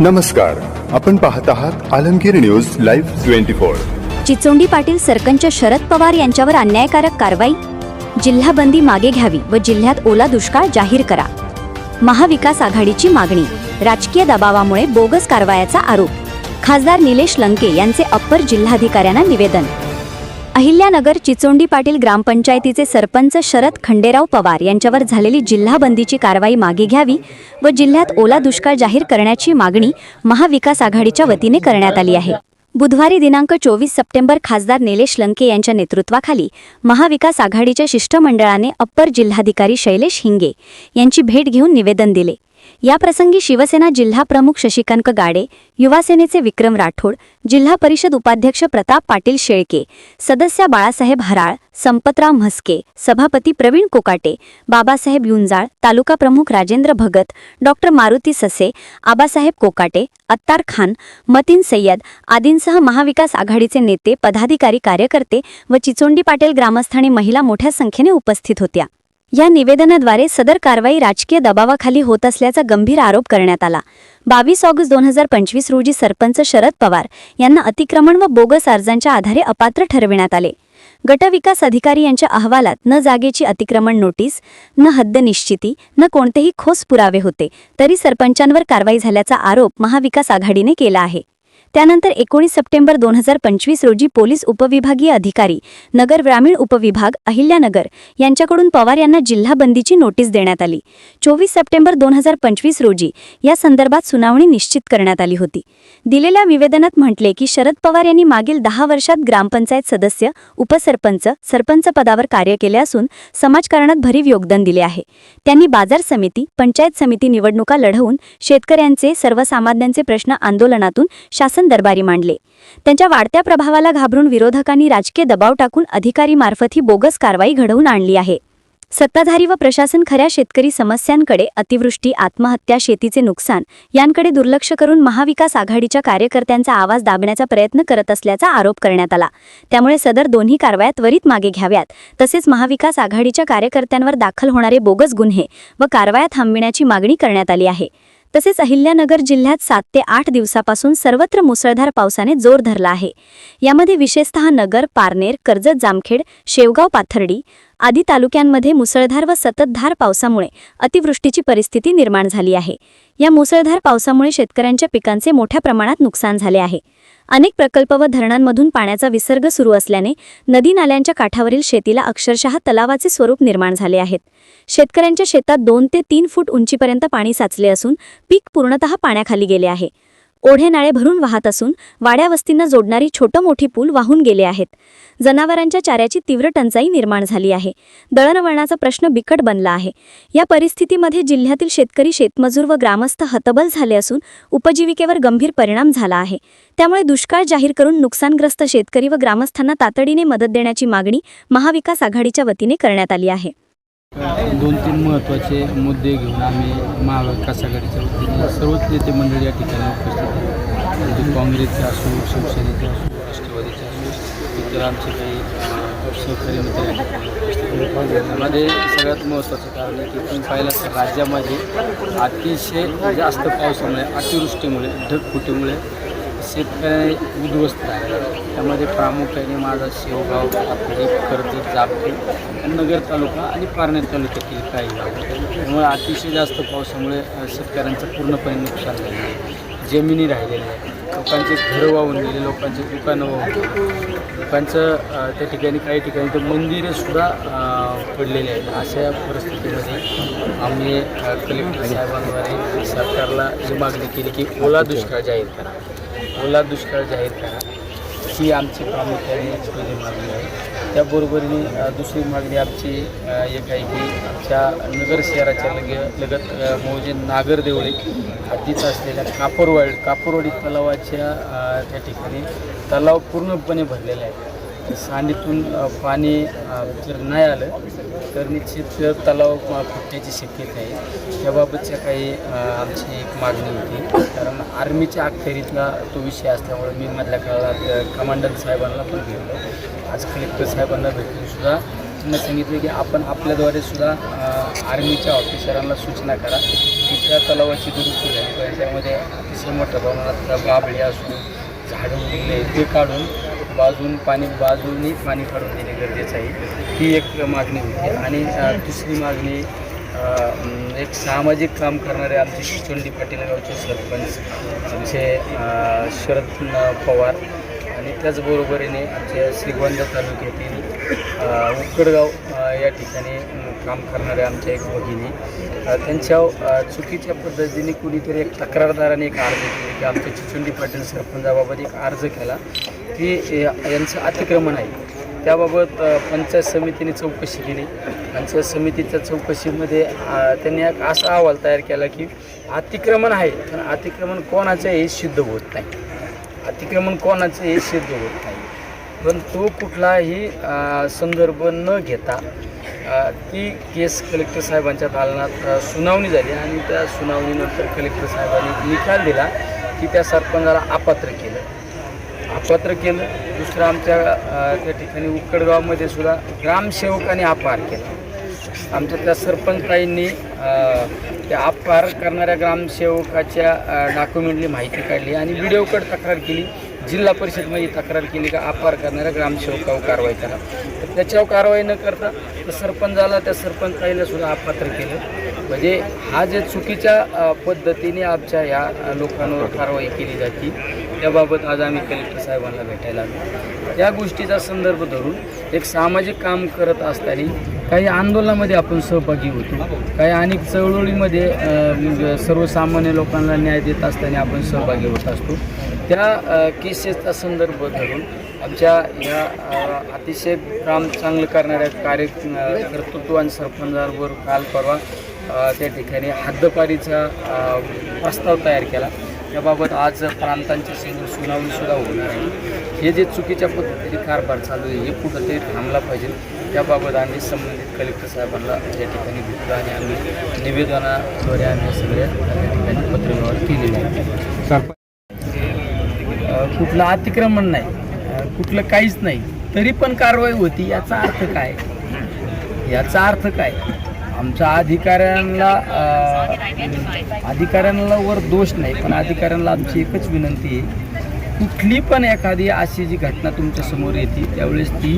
नमस्कार आपण पाहत आहात Alamgir news live twenty four. Chichondi Patil sarpanch Sharad Pawar यांच्यावर अन्यायकारक कारवाई? जिल्हा बंदी मागे घ्यावी व जिल्ह्यात ओला दुष्काळ जाहीर करा. महाविकास आघाडीची मागणी राजकीय दबावामुळे बोगस कारवायाचा आरोप. खासदार निलेश लंके यांचे अप्पर जिल्हाधिकाऱ्यांना निवेदन. अहिल्यानगर चिचोंडी पाटील ग्रामपंचायतीचे सरपंच शरद खंडेराव पवार यांच्यावर झालेली जिल्हा बंदीची कारवाई मागे घ्यावी व जिल्ह्यात ओला दुष्काळ जाहीर करण्याची मागणी महाविकास आघाडीच्या वतीने करण्यात आली आहे. बुधवारी दिनांक चोवीस सप्टेंबर खासदार निलेश लंके यांच्या नेतृत्वाखाली महाविकास आघाडीच्या शिष्टमंडळाने अप्पर जिल्हाधिकारी शैलेश हिंगे यांची भेट घेऊन निवेदन दिले. याप्रसंगी शिवसेना जिल्हा प्रमुख शशिकांत गाडे युवासेनेचे विक्रम राठोड जिल्हा परिषद उपाध्यक्ष प्रताप पाटील शेळके सदस्य बाळासाहेब हराळ संपतराव म्हस्के सभापती प्रवीण कोकाटे बाबासाहेब युंजाळ तालुका प्रमुख राजेंद्र भगत डॉक्टर मारुती ससे आबासाहेब कोकाटे अत्तार खान मतीन सय्यद आदींसह महाविकास आघाडीचे नेते पदाधिकारी कार्यकर्ते व चिचोंडी पाटील ग्रामस्थानी महिला मोठ्या संख्येने उपस्थित होत्या. या निवेदनाद्वारे सदर कारवाई राजकीय दबावाखाली होत असल्याचा गंभीर आरोप करण्यात आला. बावीस ऑगस्ट दोन हजार पंचवीस रोजी सरपंच शरद पवार यांना अतिक्रमण व बोगस अर्जांच्या आधारे अपात्र ठरविण्यात आले. गटविकास अधिकारी यांच्या अहवालात न जागेची अतिक्रमण नोटीस न हद्द निश्चिती न कोणतेही ठोस पुरावे होते तरी सरपंचांवर कारवाई झाल्याचा आरोप महाविकास आघाडीने केला आहे. त्यानंतर एकोणीस सप्टेंबर दोन हजार पंचवीस रोजी पोलीस उपविभागीय अधिकारी नगर ग्रामीण उपविभाग अहिल्यानगर यांच्याकडून पवार यांना जिल्हा बंदीची नोटीस देण्यात आली. चोवीस सप्टेंबर दोन हजार पंचवीस रोजी या संदर्भात सुनावणी निश्चित करण्यात आली होती. दिलेल्या निवेदनात म्हटले की शरद पवार यांनी मागील दहा वर्षात ग्रामपंचायत सदस्य उपसरपंच सरपंच पदावर कार्य केले असून समाजकारणात भरीव योगदान दिले आहे. त्यांनी बाजार समिती पंचायत समिती निवडणुका लढवून शेतकऱ्यांचे सर्वसामान्यांचे प्रश्न आंदोलनातून शासन दरबारी मांडले. त्यांच्या वाढत्या प्रभावाला घाबरून विरोधकांनी राजकीय दबाव टाकून अधिकारी मार्फत ही बोगस कारवाई घडवून आणली आहे. सत्ताधारी व प्रशासन खऱ्या शेतकरी समस्यांकडे अतिवृष्टी आत्महत्या शेतीचे नुकसान यांकडे दुर्लक्ष करून महाविकास आघाडीच्या कार्यकर्त्यांचा आवाज दाबण्याचा प्रयत्न करत असल्याचा आरोप करण्यात आला. त्यामुळे सदर दोन्ही कारवाया त्वरित मागे घ्याव्यात. तसेच महाविकास आघाडीच्या कार्यकर्त्यांवर दाखल होणारे बोगस गुन्हे व कारवाया थांबविण्याची मागणी करण्यात आली आहे. तसेच अहिल्यानगर जिल्ह्यात सात ते आठ दिवसापासून सर्वत्र मुसळधार पावसाने जोर धरला आहे. यामध्ये विशेषतः नगर पारनेर कर्जत जामखेड शेवगाव पाथर्डी आदी तालुक्यांमध्ये मुसळधार व सततधार पावसामुळे अतिवृष्टीची परिस्थिती निर्माण झाली आहे. या मुसळधार पावसामुळे शेतकऱ्यांच्या पिकांचे मोठ्या प्रमाणात नुकसान झाले आहे. अनेक प्रकल्प व धरणांमधून पाण्याचा विसर्ग सुरू असल्याने नदी नाल्यांच्या काठावरील शेतीला अक्षरशः तलावाचे स्वरूप निर्माण झाले आहेत. शेतकऱ्यांच्या शेतात दोन ते तीन फूट उंचीपर्यंत पाणी साचले असून पीक पूर्णतः पाण्याखाली गेले आहे. ओढे नाळे भरून वाहत असून वाड्या वस्तींना जोडणारी छोटं मोठी पूल वाहून गेले आहेत. जनावरांच्या चाऱ्याची तीव्र टंचाई निर्माण झाली आहे. दळणवळणाचा प्रश्न बिकट बनला आहे. या परिस्थितीमध्ये जिल्ह्यातील शेतकरी शेतमजूर व ग्रामस्थ हतबल झाले असून उपजीविकेवर गंभीर परिणाम झाला आहे. त्यामुळे दुष्काळ जाहीर करून नुकसानग्रस्त शेतकरी व ग्रामस्थांना तातडीने मदत देण्याची मागणी महाविकास आघाडीच्या वतीने करण्यात आली आहे. दोन तीन महत्त्वाचे मुद्दे घेऊन आम्ही महाविकास आघाडीच्या वतीने सर्वच नेते मंडळी या ठिकाणी उपस्थित आहेत. म्हणजे काँग्रेसचे असो शिवसेनेचे असो राष्ट्रवादीचे असो इतर आमचे काही सहकारी मित्र त्यामध्ये सगळ्यात महत्त्वाचं कारण आहे की तुम्ही पाहिलं तर राज्यामध्ये अतिशय जास्त पावसामुळे अतिवृष्टीमुळे ढगफुटीमुळे शेतकरी उद्ध्वस्त आहे. त्यामध्ये प्रामुख्याने माझा शेवगाव आपले कर्जत जामखेड नगर तालुका आणि पारनेर तालुक्यातील काही गाव. त्यामुळे अतिशय जास्त पावसामुळे शेतकऱ्यांचं पूर्णपणे नुकसान झालं आहे. जमिनी राहिलेल्या आहेत. लोकांचे घरं वाहून गेले लोकांचे दुकानं वाहून गेले. लोकांचं त्या ठिकाणी काही ठिकाणी तर मंदिरंसुद्धा पडलेले आहेत. अशा परिस्थितीमध्ये आम्ही कलेक्टर साहेबांद्वारे सरकारला ही मागणी केली की ओला दुष्काळ जाहीर करा. ओला दुष्काळ जाहीर करा. ही आमची प्रामुख्याने पहिली मागणी आहे. त्याबरोबरीने दुसरी मागणी आमची एक आहे की आमच्या नगर शहराच्या लगे लगत मोजे मौजे नागरदेवळे हद्दीत असलेल्या कापूरवाडी कापूरवाडी तलावाच्या त्या ठिकाणी तलाव पूर्णपणे भरलेले आहे. सांडीतून पाणी जर नाही आलं तर निश्चित तलाव फुटण्याची शक्यता आहे. त्याबाबतच्या काही आमची एक मागणी होती. कारण आर्मीच्या अखेरीतला तो विषय असल्यामुळे मी मधल्या काळात कमांडंट साहेबांना पण भेटलो. आज कलेक्टर साहेबांना भेटूनसुद्धा त्यांना सांगितलं की आपण आपल्याद्वारे सुद्धा आर्मीच्या ऑफिसरांना सूचना करा की त्या तलावाची दुरुस्ती झाली पाहिजे त्यामध्ये अतिशय मोठ्या प्रमाणात बाबळे असून झाडं ते काढून बाजून पाणी बाजूनी पाणी काढून देणे गरजेचं आहे. ही एक मागणी होती. आणि दुसरी मागणी एक सामाजिक काम करणारे आमचे शिचोंडी पाटील गावचे सरपंच आमचे शरद पवार आणि त्याचबरोबरीने आमच्या श्रीगोंदा तालुक्यातील उकडगाव उक्कडगाव या ठिकाणी काम करणाऱ्या आमच्या एक भगिनी. त्यांच्या चुकीच्या पद्धतीने कुणीतरी एक तक्रारदाराने एक अर्ज केला की आमच्या चिचुंडी पाटील सरपंचाबाबत एक अर्ज केला. की यांचं अतिक्रमण आहे. त्याबाबत पंचायत समितीने चौकशी केली. पंचायत समितीच्या चौकशीमध्ये त्यांनी एक असा अहवाल तयार केला की अतिक्रमण आहे पण अतिक्रमण कोणाचं हे सिद्ध होत नाही. अतिक्रमण कोणाचं हे सिद्ध होत नाही. पण तो कुठलाही संदर्भ न घेता ती केस कलेक्टर साहेबांच्या दालनात सुनावणी झाली आणि त्या सुनावणीनंतर कलेक्टर साहेबांनी निकाल दिला की त्या सरपंचाला अपात्र केलं. अपात्र केलं. दुसरं आमच्या त्या ठिकाणी उक्कडगावमध्ये सुद्धा ग्रामसेवकाने अपहार केला. आमच्या त्या सरपंचाईंनी त्या अपहार करणाऱ्या ग्रामसेवकाच्या डॉक्युमेंटली माहिती काढली आणि व्हिडिओकडे तक्रार केली. जिल्हा परिषदमध्ये तक्रार केली का अपहार करणाऱ्या ग्रामसेवकावर कारवाई करा. तर त्याच्यावर कारवाई न करता त्या सरपंचाला त्या सरपंचाईला सुद्धा अपात्र केलं. म्हणजे हा जे चुकीच्या पद्धतीने आमच्या या लोकांवर कारवाई केली जाते त्याबाबत आज आम्ही कलेक्टर साहेबांना भेटायला आलो. या गोष्टीचा संदर्भ धरून एक सामाजिक काम करत असताना काही आंदोलनामध्ये आपण सहभागी होतो. काही अनेक चळवळीमध्ये म्हणजे सर्वसामान्य लोकांना न्याय देत असताना आपण सहभागी होत असतो. त्या केसेसचा संदर्भ धरून आमच्या या अतिशय काम चांगलं करणाऱ्या कार्य अ, कर्तृत्वान सरपंचांवर काल परवा त्या ठिकाणी हद्दपारीचा प्रस्ताव तयार केला. याबाबत आज प्रांतांच्या समोर सुनावणीसुद्धा होणार आहे. हे जे चुकीच्या पद्धतीने कारभार चालू आहे हे कुठंतरी थांबला पाहिजे. त्याबाबत आम्ही संबंधित कलेक्टर साहेबांना या ठिकाणी भेटलो आणि आम्ही निवेदनाद्वारे आम्ही सगळ्या त्या ठिकाणी पत्रव्यवहार केलेले आहे कुठलं अतिक्रमण नाही. कुठलं काहीच नाही. तरी पण कारवाई होती याचा अर्थ काय? याचा अर्थ काय? आमच्या अधिकाऱ्यांना अधिकाऱ्यांना वर दोष नाही पण अधिकाऱ्यांना आमची एकच विनंती आहे कुठली पण एखादी अशी जी घटना तुमच्यासमोर येते त्यावेळेस ती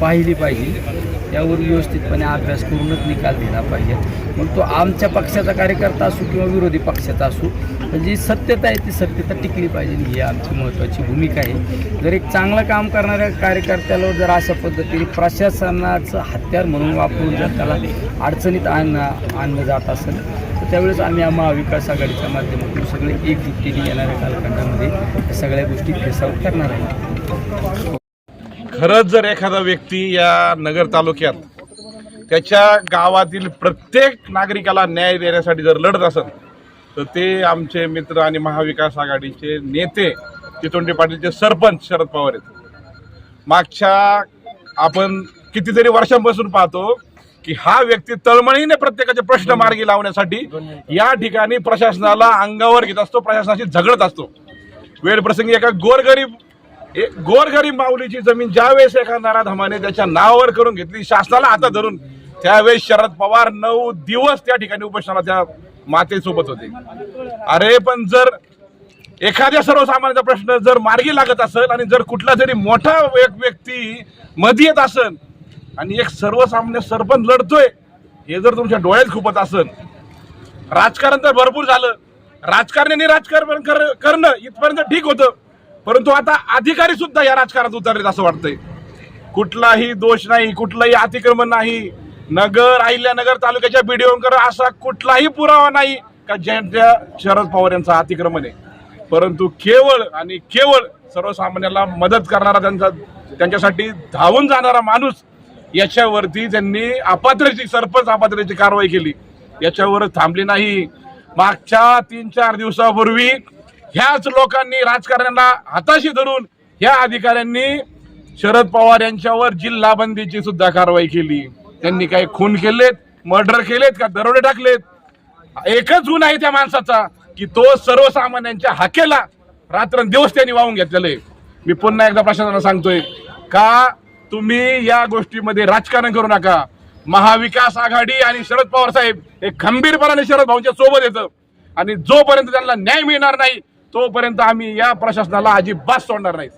पाहिली पाहिजे. त्यावर व्यवस्थितपणे अभ्यास करूनच निकाल दिला पाहिजे. मग तो आमच्या पक्षाचा कार्यकर्ता असो किंवा विरोधी पक्षाचा असो पण जी सत्यता आहे ती सत्यता टिकली पाहिजे. ही आमची महत्त्वाची भूमिका आहे. जर एक चांगलं काम करणाऱ्या कार्यकर्त्याला जर अशा पद्धतीने प्रशासनाचं हत्यार म्हणून वापरून जर त्याला अडचणीत आणणं आणलं जात असेल तर त्यावेळेस आम्ही या महाविकास आघाडीच्या माध्यमातून सगळे एकजुटीने येणाऱ्या कालखंडामध्ये. या सगळ्या गोष्टी फेसावत करणार आहे खरंच जर एखादा व्यक्ती या नगर तालुक्यात त्याच्या गावातील प्रत्येक नागरिकाला न्याय देण्यासाठी जर लढत असेल तर ते आमचे मित्र आणि महाविकास आघाडीचे नेते चितोंडे पाटीलचे सरपंच शरद पवार आहेत. मागच्या आपण कितीतरी वर्षांपासून पाहतो की हा व्यक्ती तळमळीने प्रत्येकाचे प्रश्न मार्गी लावण्यासाठी या ठिकाणी प्रशासनाला अंगावर घेत असतो प्रशासनाशी झगडत असतो. वेळ प्रसंगी एका गोरगरीब एक गोरगरीब माऊलीची जमीन ज्यावेळेस एका नाराधमाने त्याच्या नावावर करून घेतली शासनाला हातात धरून त्यावेळेस शरद पवार नऊ दिवस त्या ठिकाणी उपोषणाला त्या मातेसोबत होते. अरे पण जर एखाद्या सर्वसामान्याचा प्रश्न जर मार्गी लागत असेल आणि जर कुठला तरी मोठा एक व्यक्ती मध्ये येत असेल आणि एक सर्वसामान्य सरपंच लढतोय हे जर तुमच्या डोळ्यात खुपत असेल. राजकारण तर भरपूर झालं. राजकारण्याने राजकारण कर- करणं इथपर्यंत ठीक होतं. परंतु आता अधिकारी सुद्धा या राजकारणात उतरलेत असं वाटतंय. कुठलाही दोष नाही कुठलंही अतिक्रमण नाही. नगर अहिल्यानगर तालुक्याच्या बीडीओंकर असा कुठलाही पुरावा नाही का ज्यांच्या शरद पवार यांचं अतिक्रमण आहे. परंतु केवळ आणि केवळ सर्वसामान्याला मदत करणारा त्यांचा त्यांच्यासाठी धावून जाणारा माणूस याच्यावरती त्यांनी अपात्रची सरपंच अपात्रची कारवाई केली. याच्यावर थांबली नाही. मागच्या तीन चार दिवसापूर्वी ह्याच लोकांनी राजकारण्याला हाताशी धरून ह्या अधिकाऱ्यांनी शरद पवार यांच्यावर जिल्हा बंदीची सुद्धा कारवाई केली. त्यांनी काही खून केलेत मर्डर केलेत का दरोडे टाकलेत? एकच गुण आहे त्या माणसाचा की तो सर्वसामान्यांच्या हाकेला रात्रंदिवस त्यांनी वाहून घेतलेलं आहे. मी पुन्हा एकदा प्रशासनाला सांगतोय का तुम्ही या गोष्टीमध्ये राजकारण करू नका. महाविकास आघाडी आणि शरद पवार साहेब हे खंबीरपणाने शरद भाऊंच्या सोबत येतं. आणि जोपर्यंत त्यांना न्याय मिळणार नाही तोपर्यंत आम्ही या प्रशासनाला अजिबात सोडणार नाही.